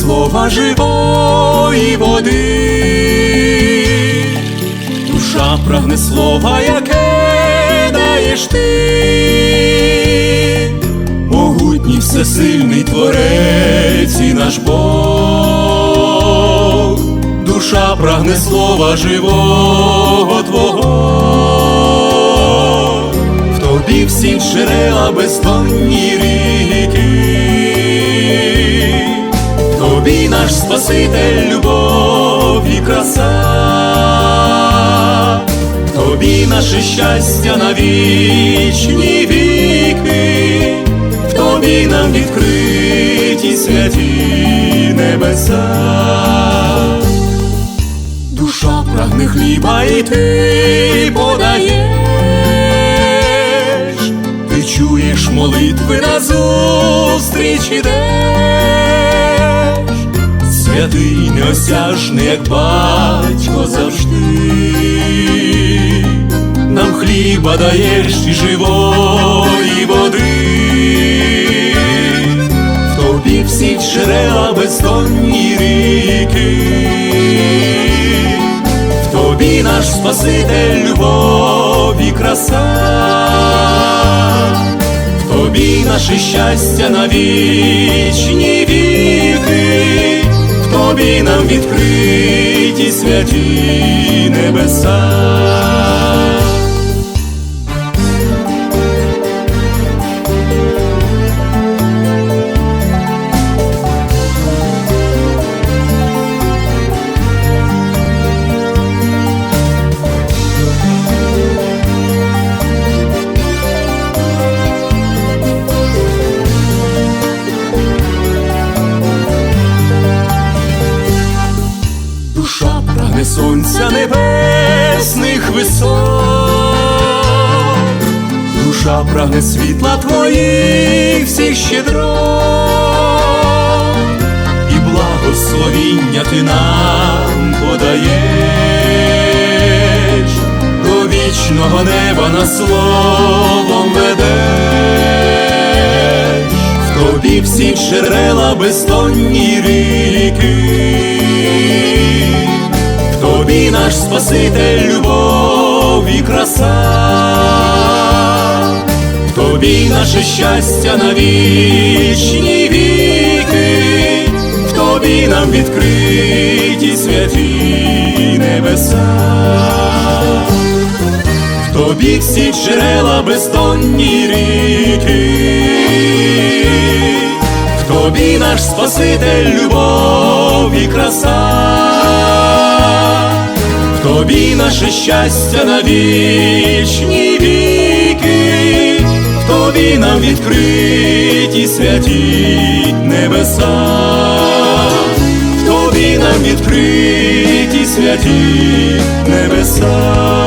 слова живої води, душа прагне слова, яке даєш ти, могутній всесильний творець і наш Бог, душа прагне слова живого Твого, в тобі всі джерела бездонні ріки, наш Спаситель, любов і краса, тобі наше щастя на вічні віки, в тобі нам відкриті святі небеса. Душа прагне хліба і ти подаєш, ти чуєш молитви назустріч ідеш, святий неосяжний, як батько завжди, нам хліба даєш і живої води, в тобі всі джерела бездонні ріки, в тобі наш Спаситель, любов і краса, тобі наше щастя на вічні віки, тобі нам відкриті святі небеса. Сонця небесних висот, душа прагне світла твоїх всіх щедрот, і благословіння ти нам подаєш, до вічного неба на словом ведеш, в тобі всі джерела бездонні ріки тобі наш Спаситель, любов і краса, тобі наше щастя на вічні віки, в тобі нам відкриті святі небеса, в тобі всі джерела бездонні ріки. В тобі наш Спаситель, любов і краса, тобі наше щастя на вічні віки, в тобі нам відкриті святі небеса, в тобі нам відкриті святі небеса.